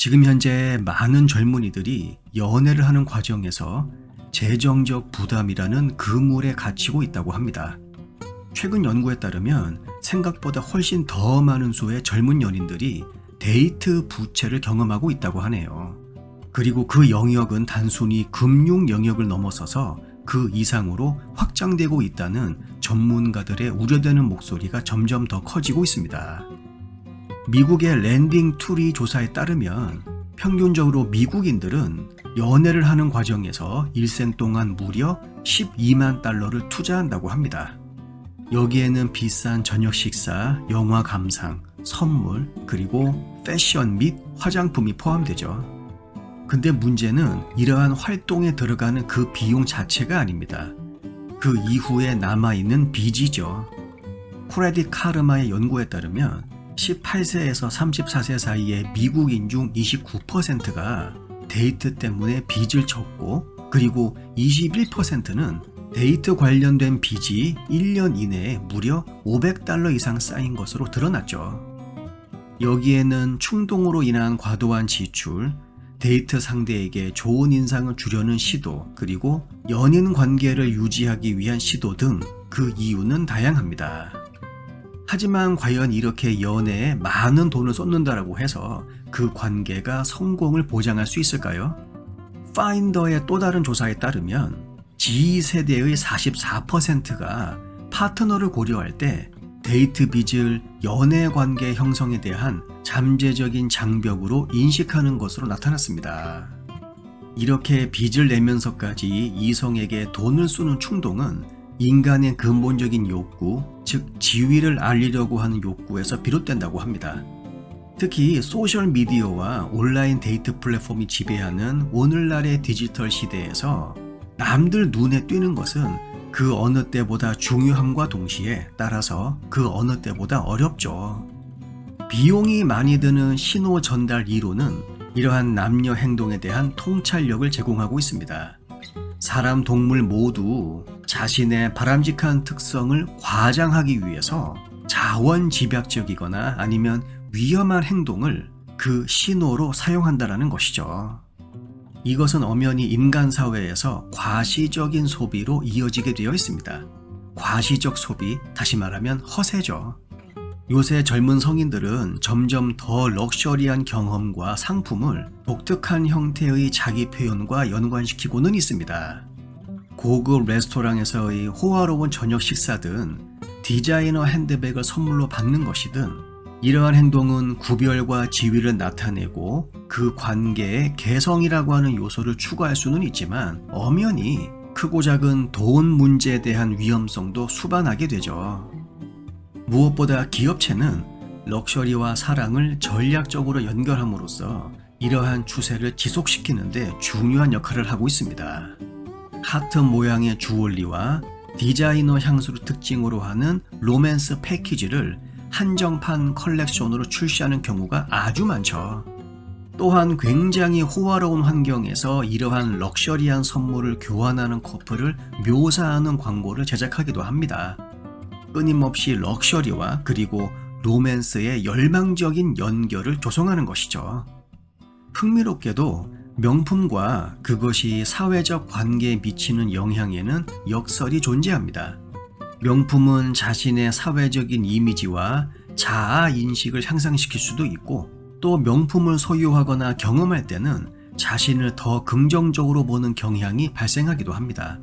지금 현재 많은 젊은이들이 연애를 하는 과정에서 재정적 부담이라는 그물에 갇히고 있다고 합니다. 최근 연구에 따르면 생각보다 훨씬 더 많은 수의 젊은 연인들이 데이트 부채를 경험하고 있다고 하네요. 그리고 그 영역은 단순히 금융 영역을 넘어서서 그 이상으로 확장되고 있다는 전문가들의 우려되는 목소리가 점점 더 커지고 있습니다. 미국의 랜딩 투리 조사에 따르면 평균적으로 미국인들은 연애를 하는 과정에서 일생 동안 무려 12만 달러를 투자한다고 합니다. 여기에는 비싼 저녁 식사, 영화 감상, 선물, 그리고 패션 및 화장품이 포함되죠. 근데 문제는 이러한 활동에 들어가는 그 비용 자체가 아닙니다. 그 이후에 남아있는 빚이죠. 코레디 카르마의 연구에 따르면 18세에서 34세 사이의 미국 인 중 29%가 데이트 때문에 빚을 졌고 그리고 21%는 데이트 관련된 빚이 1년 이내에 무려 500달러 이상 쌓인 것으로 드러났죠. 여기에는 충동으로 인한 과도한 지출, 데이트 상대에게 좋은 인상을 주려는 시도, 그리고 연인 관계를 유지하기 위한 시도 등 그 이유는 다양합니다. 하지만 과연 이렇게 연애에 많은 돈을 쏟는다라고 해서 그 관계가 성공을 보장할 수 있을까요? 파인더의 또 다른 조사에 따르면 G세대의 44%가 파트너를 고려할 때 데이트 빚을 연애 관계 형성에 대한 잠재적인 장벽으로 인식하는 것으로 나타났습니다. 이렇게 빚을 내면서까지 이성에게 돈을 쏘는 충동은 인간의 근본적인 욕구, 즉 지위를 알리려고 하는 욕구에서 비롯된다고 합니다. 특히 소셜 미디어와 온라인 데이트 플랫폼이 지배하는 오늘날의 디지털 시대에서 남들 눈에 띄는 것은 그 어느 때보다 중요함과 동시에 따라서 그 어느 때보다 어렵죠. 비용이 많이 드는 신호 전달 이론은 이러한 남녀 행동에 대한 통찰력을 제공하고 있습니다. 사람, 동물 모두 자신의 바람직한 특성을 과장하기 위해서 자원 집약적이거나 아니면 위험한 행동을 그 신호로 사용한다라는 것이죠. 이것은 엄연히 인간 사회에서 과시적인 소비로 이어지게 되어 있습니다. 과시적 소비, 다시 말하면 허세죠. 요새 젊은 성인들은 점점 더 럭셔리한 경험과 상품을 독특한 형태의 자기 표현과 연관시키고는 있습니다. 고급 레스토랑에서의 호화로운 저녁 식사든 디자이너 핸드백을 선물로 받는 것이든 이러한 행동은 구별과 지위를 나타내고 그 관계에 개성이라고 하는 요소를 추가할 수는 있지만 엄연히 크고 작은 돈 문제에 대한 위험성도 수반하게 되죠. 무엇보다 기업체는 럭셔리와 사랑을 전략적으로 연결함으로써 이러한 추세를 지속시키는데 중요한 역할을 하고 있습니다. 하트 모양의 주얼리와 디자이너 향수를 특징으로 하는 로맨스 패키지를 한정판 컬렉션으로 출시하는 경우가 아주 많죠. 또한 굉장히 호화로운 환경에서 이러한 럭셔리한 선물을 교환하는 커플을 묘사하는 광고를 제작하기도 합니다. 끊임없이 럭셔리와 그리고 로맨스의 열망적인 연결을 조성하는 것이죠. 흥미롭게도 명품과 그것이 사회적 관계에 미치는 영향에는 역설이 존재합니다. 명품은 자신의 사회적인 이미지와 자아 인식을 향상시킬 수도 있고 또 명품을 소유하거나 경험할 때는 자신을 더 긍정적으로 보는 경향이 발생하기도 합니다.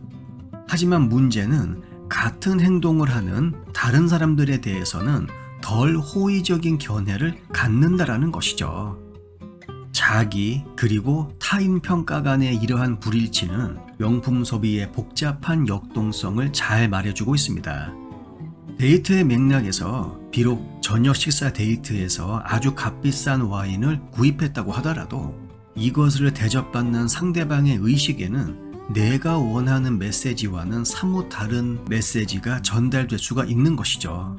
하지만 문제는 같은 행동을 하는 다른 사람들에 대해서는 덜 호의적인 견해를 갖는다라는 것이죠. 자기 그리고 타인 평가 간의 이러한 불일치는 명품 소비의 복잡한 역동성을 잘 말해주고 있습니다. 데이트의 맥락에서 비록 저녁 식사 데이트에서 아주 값비싼 와인을 구입했다고 하더라도 이것을 대접받는 상대방의 의식에는 내가 원하는 메시지와는 사뭇 다른 메시지가 전달될 수가 있는 것이죠.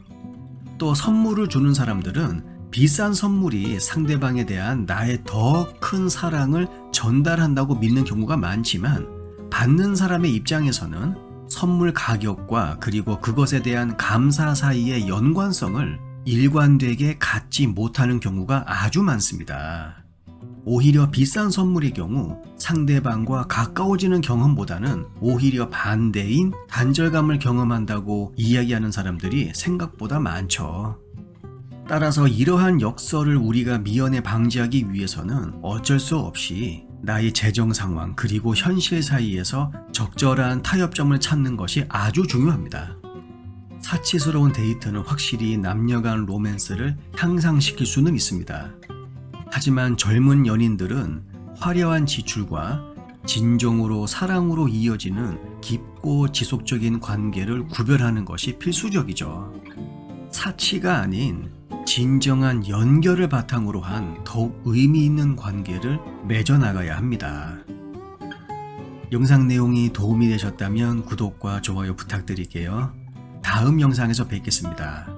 또 선물을 주는 사람들은 비싼 선물이 상대방에 대한 나의 더 큰 사랑을 전달한다고 믿는 경우가 많지만 받는 사람의 입장에서는 선물 가격과 그리고 그것에 대한 감사 사이의 연관성을 일관되게 갖지 못하는 경우가 아주 많습니다. 오히려 비싼 선물의 경우 상대방과 가까워지는 경험보다는 오히려 반대인 단절감을 경험한다고 이야기하는 사람들이 생각보다 많죠. 따라서 이러한 역설을 우리가 미연에 방지하기 위해서는 어쩔 수 없이 나의 재정 상황 그리고 현실 사이에서 적절한 타협점을 찾는 것이 아주 중요합니다. 사치스러운 데이트는 확실히 남녀 간 로맨스를 향상시킬 수는 있습니다. 하지만 젊은 연인들은 화려한 지출과 진정으로 사랑으로 이어지는 깊고 지속적인 관계를 구별하는 것이 필수적이죠. 사치가 아닌 진정한 연결을 바탕으로 한 더욱 의미 있는 관계를 맺어나가야 합니다. 영상 내용이 도움이 되셨다면 구독과 좋아요 부탁드릴게요. 다음 영상에서 뵙겠습니다.